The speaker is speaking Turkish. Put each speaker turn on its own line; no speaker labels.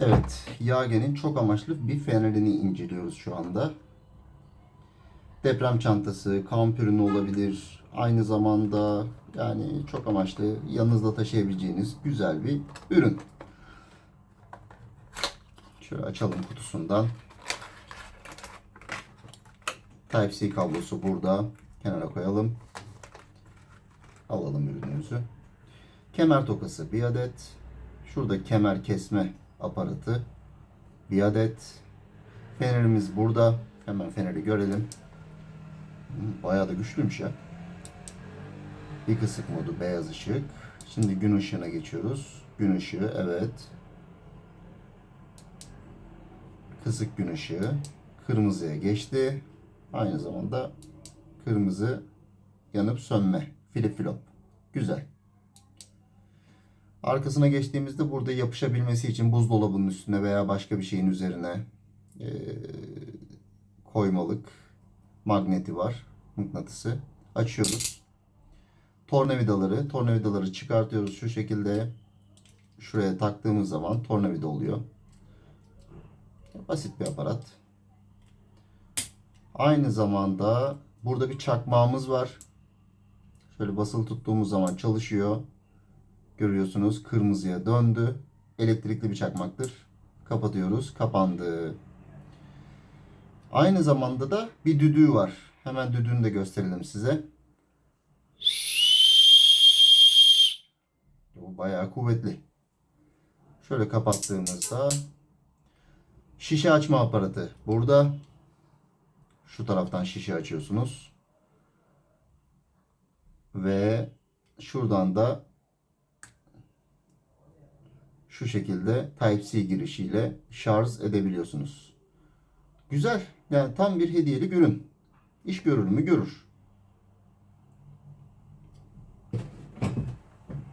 Evet, Yagen'in çok amaçlı bir fenerini inceliyoruz şu anda. Deprem çantası, kamp ürünü olabilir. Aynı zamanda yani çok amaçlı yanınızda taşıyabileceğiniz güzel bir ürün. Şöyle açalım kutusundan. Type-C kablosu burada. Kenara koyalım. Alalım ürünümüzü. Kemer tokası bir adet. Şurada kemer kesme aparatı bir adet. Fenerimiz burada. Hemen feneri görelim. Hı, Bayağı da güçlüymüş ya. Bir kısık modu beyaz ışık. Şimdi gün ışığına geçiyoruz. Gün ışığı evet. Kısık gün ışığı. Kırmızıya geçti. Aynı zamanda kırmızı yanıp sönme. Flip flop. Güzel. Arkasına geçtiğimizde burada yapışabilmesi için buzdolabının üstüne veya başka bir şeyin üzerine eee, koymalık magneti var. Mıknatısı. Açıyoruz. Tornavidaları, tornavidaları çıkartıyoruz şu şekilde. Şuraya taktığımız zaman tornavida oluyor. Basit bir aparat. Aynı zamanda burada bir çakmağımız var. Şöyle basılı tuttuğumuz zaman çalışıyor. Görüyorsunuz kırmızıya döndü. Elektrikli bir çakmaktır. Kapatıyoruz. Kapandı. Aynı zamanda da bir düdüğü var. Hemen düdüğünü de gösterelim size. Bu bayağı kuvvetli. Şöyle kapattığımızda şişe açma aparatı burada. Şu taraftan şişe açıyorsunuz. Ve şuradan da şu şekilde Type-C girişiyle şarj edebiliyorsunuz. Güzel. Yani tam bir hediyelik ürün. İş görür mü? Görür.